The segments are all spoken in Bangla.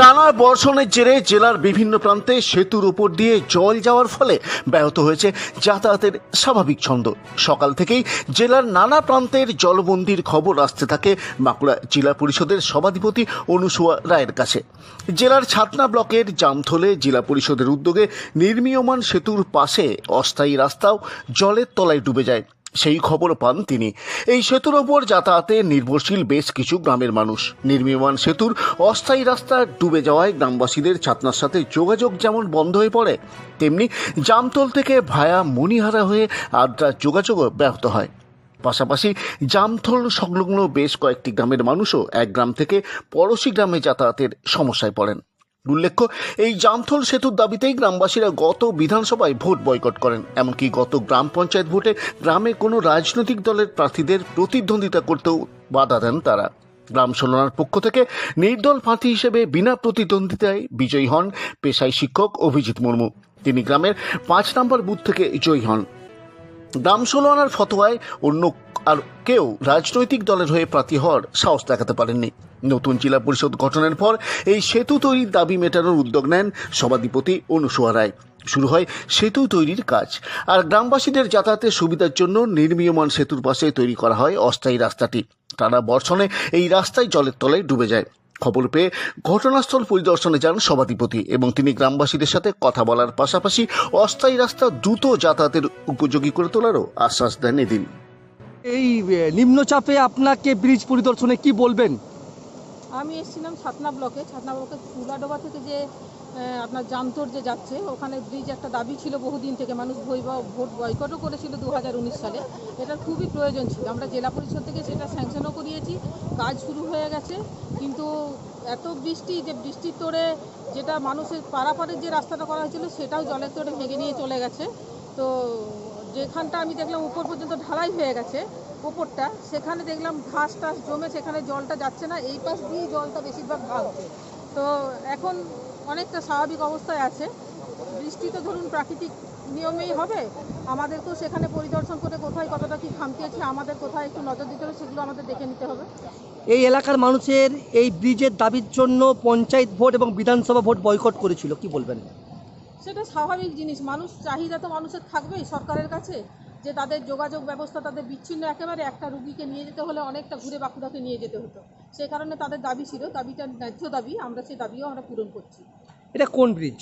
টানা বর্ষণের জেরে জেলার বিভিন্ন প্রান্তে সেতুর উপর দিয়ে জল যাওয়ার ফলে ব্যাহত হয়েছে যাতায়াতের স্বাভাবিক ছন্দ। সকাল থেকেই জেলার নানা প্রান্তের জলবন্দির খবর আসতে থাকে বাঁকুড়া জেলা পরিষদের সভাধিপতি অনুসুয়া রায়ের কাছে। জেলার ছাতনা ব্লকের জামথলে জেলা পরিষদের উদ্যোগে নির্মীয়মান সেতুর পাশে অস্থায়ী রাস্তাও জলের তলায় ডুবে যায়। সেই খবর পান তিনি। এই সেতুর ওপর যাতায়াতে নির্ভরশীল বেশ কিছু গ্রামের মানুষ। নির্মীয়মান সেতুর অস্থায়ী রাস্তা ডুবে যাওয়ায় গ্রামবাসীদের ছাতনার সাথে যোগাযোগ যেমন বন্ধ হয়ে পড়ে, তেমনি জামতল থেকে ভায়া মণিহারা হয়ে আদ্রা যোগাযোগও ব্যাহত হয়। পাশাপাশি জামথল সংলগ্ন বেশ কয়েকটি গ্রামের মানুষও এক গ্রাম থেকে পড়োশি গ্রামে যাতায়াতের সমস্যায় পড়েন। উল্লেখ্য, এই জামথল সেতুর দাবিতেই গ্রামবাসীরা গত বিধানসভায় ভোট বয়কট করেন। এমনকি গত গ্রাম পঞ্চায়েত ভোটে গ্রামে কোনো রাজনৈতিক দলের প্রার্থীদের প্রতিদ্বন্দ্বিতা করতেও বাধা দেন তারা। গ্রাম সোলনার পক্ষ থেকে নির্দল প্রার্থী হিসেবে বিনা প্রতিদ্বন্দ্বিতায় বিজয়ী হন পেশায় শিক্ষক অভিজিৎ মুর্মু। তিনি গ্রামের পাঁচ নম্বর বুথ থেকে জয়ী হন। গ্রাম ষোলোয়ানার ফতোয়ায় অন্য আর কেউ রাজনৈতিক দলের হয়ে প্রার্থী হওয়ার সাহস দেখাতে পারেননি। নতুন জেলা পরিষদ গঠনের পর এই সেতু তৈরির দাবি মেটানোর উদ্যোগ নেন সভাধিপতি অনুসুয়া রায়। শুরু হয় সেতু তৈরির কাজ। আর গ্রামবাসীদের যাতায়াতের সুবিধার জন্য নির্মীয়মান সেতুর পাশে তৈরি করা হয় অস্থায়ী রাস্তাটি। টানা বর্ষণে এই রাস্তায় জলের তলায় ডুবে যায়। খবর পেয়ে ঘটনাস্থল পরিদর্শনে যান সভাধিপতি এবং তিনি গ্রামবাসীদের সাথে কথা বলার পাশাপাশি অস্থায়ী রাস্তা দ্রুত যাতায়াতের উপযোগী করে তোলারও আশ্বাস দেন এদিন। এই নিম্নচাপে আপনাকে ব্রিজ পরিদর্শনে কি বলবেন? আমি এসেছিলাম ছাতনা ব্লকে। ছাতনা ব্লকে চুলাডোবা থেকে যে আপনার জামতর যে যাচ্ছে, ওখানে ব্রিজ একটা দাবি ছিল বহুদিন থেকে। মানুষ বই ভোট বয়কটও করেছিল দু হাজার উনিশ সালে। এটার খুবই প্রয়োজন ছিল। আমরা জেলা পরিষদ থেকে সেটা স্যাংশনও করিয়েছি। কাজ শুরু হয়ে গেছে। কিন্তু এত বৃষ্টি যে বৃষ্টির তোড়ে যেটা মানুষের পারাপারের যে রাস্তাটা করা হয়েছিল, সেটাও জলের তোড়ে ভেঙে নিয়ে চলে গেছে। তো যেখানটা আমি দেখলাম, উপর পর্যন্ত ঢালাই হয়ে গেছে। ওপরটা সেখানে দেখলাম ঘাস টাস জমে সেখানে জলটা যাচ্ছে না এই পাশ দিয়েই জলটা বেশিরভাগ ভাগছে তো এখন অনেকটা স্বাভাবিক অবস্থায় আছে। বৃষ্টি তো ধরুন প্রাকৃতিক নিয়মেই হবে। আমাদেরকেও সেখানে পরিদর্শন করে কোথায় কতটা কি খামতি আছে আমাদের কোথায় একটু নজর দিতে হবে সেগুলো আমাদের দেখে নিতে হবে। এই এলাকার মানুষের এই ব্রিজের দাবির জন্য পঞ্চায়েত ভোট এবং বিধানসভা ভোট বয়কট করেছিল কি বলবেন? সেটা স্বাভাবিক জিনিস। মানুষ চাহিদা তো মানুষের থাকবেই সরকারের কাছে। যে তাদের যোগাযোগ ব্যবস্থা তাদের বিচ্ছিন্ন একেবারে একটা রুগীকে নিয়ে যেতে হলে অনেকটা ঘুরে বাঁকুড়াকে নিয়ে যেতে হতো। সেই কারণে তাদের দাবি ছিল দাবিটা ন্যায্য দাবি আমরা সেই দাবিও আমরা পূরণ করছি। এটা কোন ব্রিজ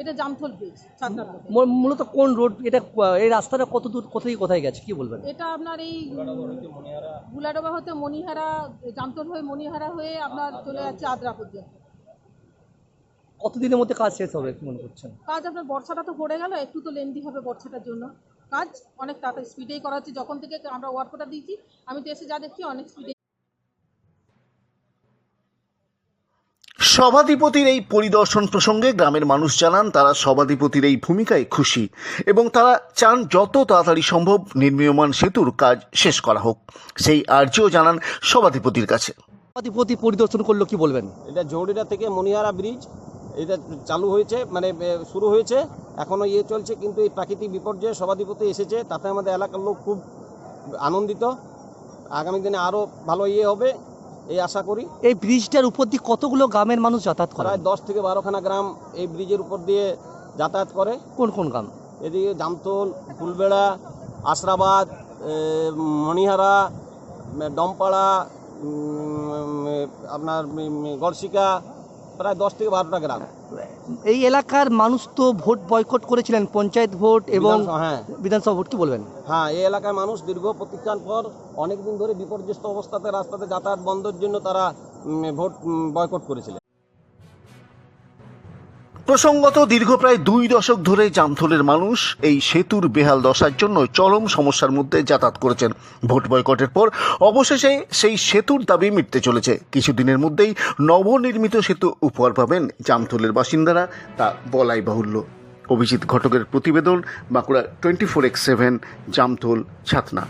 এটা জামথল ব্রিজ মূলত কোন রোড এটা এই রাস্তাটা কত দূর কোথায় কোথায় গেছে কি বলবেন? এটা আপনার এই গুলাডোবা হতে মণিহারা জামতল হয়ে মণিহারা হয়ে আপনার চলে যাচ্ছে আদ্রা পর্যন্ত। কতদিনের মধ্যে কাজ শেষ হবে মনে করছেন? কাজ আপনার বর্ষাটা তো পড়ে গেল একটু তো লেন্দি হবে বর্ষাটার জন্য। কাজ অনেক তাড়াতাড়ি স্পিডেই করা হচ্ছে যখন থেকে আমরা ওয়ার্কটা দিয়েছি আমি তো এসে যা দেখছি অনেক স্পিডে সভাধিপতির এই পরিদর্শন প্রসঙ্গে গ্রামের মানুষ জানান তারা সভাধিপতির এই ভূমিকায় খুশি এবং তারা চান যত তাড়াতাড়ি সম্ভব নির্মীয়মান সেতুর কাজ শেষ করা হোক। সেই আর্জিও জানান সভাধিপতির কাছে। সভাধিপতি পরিদর্শন করল কি বলবেন? এটা জৌড়িটা থেকে মনিহারা ব্রিজ এটা চালু হয়েছে মানে শুরু হয়েছে। এখনও ইয়ে চলছে কিন্তু এই প্রাকৃতিক বিপর্যয়ে সভাধিপতি এসেছে তাতে আমাদের এলাকার লোক খুব আনন্দিত। আগামী দিনে আরও ভালো ইয়ে হবে এই আশা করি। এই ব্রিজটার উপর দিয়ে কতগুলো গ্রামের মানুষ যাতায়াত করে? প্রায় দশ থেকে বারোখানা গ্রাম এই ব্রিজের উপর দিয়ে যাতায়াত করে। কোন কোন গ্রাম? এদিকে জামতল ফুলবেড়া আশরাবাদ মণিহারা ডমপাড়া আপনার গড়শিকা প্রায় দশ থেকে বারোটা গ্রাম। এই এলাকার মানুষ তো ভোট বয়কট করেছিলেন পঞ্চায়েত ভোট এবং বিধানসভা, হ্যাঁ। বিধানসভা ভোট কি বলবেন? হ্যাঁ এই এলাকায় মানুষ দীর্ঘ প্রতীক্ষার পর অনেকদিন ধরে বিপর্যস্ত অবস্থাতে রাস্তাতে যাতায়াত বন্ধের জন্য তারা ভোট বয়কট করেছিলেন। প্রসঙ্গত দীর্ঘ প্রায় দুই দশক ধরে জামথলের মানুষ এই সেতুর বেহাল দশার জন্য চরম সমস্যার মধ্যে যাতায়াত করেছেন। ভোট বয়কটের পর অবশেষে সেই সেতুর দাবি মিটতে চলেছে। কিছুদিনের মধ্যেই নবনির্মিত সেতু উপহার পাবেন জামথলের বাসিন্দারা, তা বলাই বাহুল্য। অভিজিৎ ঘটকের প্রতিবেদন Bankura twenty four x seven, Jamthal, Chhatna.